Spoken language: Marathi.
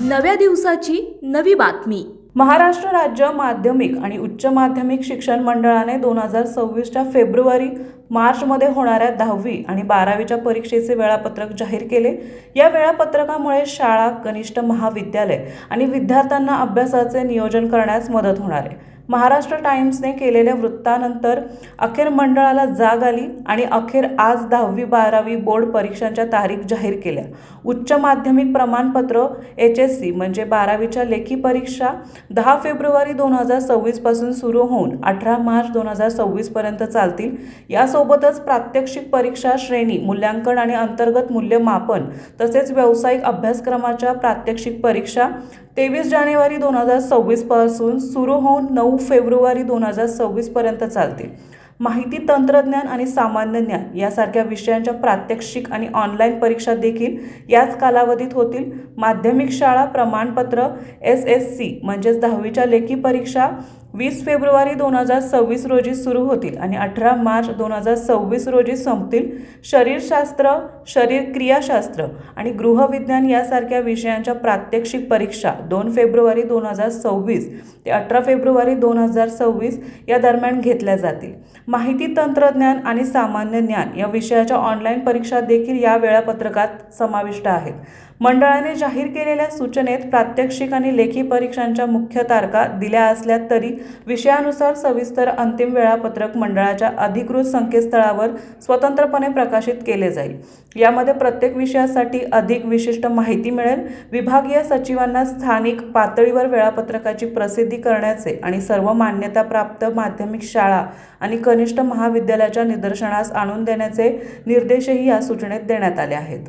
नव्या दिवसाची नवी बातमी. महाराष्ट्र राज्य माध्यमिक आणि उच्च माध्यमिक शिक्षण मंडळाने दोन हजार सव्वीसच्या फेब्रुवारी मार्चमध्ये होणाऱ्या दहावी आणि बारावीच्या परीक्षेचे वेळापत्रक जाहीर केले. या वेळापत्रकामुळे शाळा कनिष्ठ महाविद्यालय आणि विद्यार्थ्यांना अभ्यासाचे नियोजन करण्यास मदत होणार आहे. महाराष्ट्र टाइम्सने केलेल्या वृत्तानंतर अखेर मंडळाला जाग आली आणि अखेर आज दहावी बारावी बोर्ड परीक्षांच्या तारीख जाहीर केल्या. उच्च माध्यमिक प्रमाणपत्र एच एस सी म्हणजे बारावीच्या लेखी परीक्षा दहा फेब्रुवारी दोन हजार सव्वीसपासून सुरू होऊन अठरा मार्च दोन हजार सव्वीसपर्यंत चालतील. यासोबतच प्रात्यक्षिक परीक्षा श्रेणी मूल्यांकन आणि अंतर्गत मूल्यमापन तसेच व्यावसायिक अभ्यासक्रमाच्या प्रात्यक्षिक परीक्षा तेवीस जानेवारी दोन हजार सव्वीसपासून सुरू होऊन नऊ नऊ फेब्रुवारी दोन हजार सव्वीसपर्यंत चालतील. माहिती तंत्रज्ञान आणि सामान्य ज्ञान यासारख्या विषयांच्या प्रात्यक्षिक आणि ऑनलाईन परीक्षा देखील याच कालावधीत होतील. माध्यमिक शाळा प्रमाणपत्र एस एस सी म्हणजेच दहावीच्या लेखी परीक्षा वीस फेब्रुवारी दोन हजार सव्वीस रोजी सुरू होतील आणि अठरा मार्च दोन हजार सव्वीस रोजी संपतील शरीरशास्त्र शरीर क्रियाशास्त्र आणि गृहविज्ञान यासारख्या विषयांच्या प्रात्यक्षिक परीक्षा दोन फेब्रुवारी दोन हजार सव्वीस ते अठरा फेब्रुवारी दोन हजार सव्वीस या दरम्यान घेतल्या जातील. माहिती तंत्रज्ञान आणि सामान्य ज्ञान या विषयाच्या ऑनलाईन परीक्षा देखील या वेळापत्रकात समाविष्ट आहेत. मंडळाने जाहीर केलेल्या सूचनेत प्रात्यक्षिक आणि लेखी परीक्षांच्या मुख्य तारखा दिल्या असल्या तरी विषयानुसार सविस्तर अंतिम वेळापत्रक मंडळाच्या अधिकृत संकेतस्थळावर स्वतंत्रपणे प्रकाशित केले जाईल. यामध्ये प्रत्येक विषयासाठी अधिक विशिष्ट माहिती मिळेल. विभागीय सचिवांना स्थानिक पातळीवर वेळापत्रकाची प्रसिद्धी करण्याचे आणि सर्व मान्यताप्राप्त माध्यमिक शाळा आणि कनिष्ठ महाविद्यालयाच्या निदर्शनास आणून देण्याचे निर्देशही या सूचनेत देण्यात आले आहेत.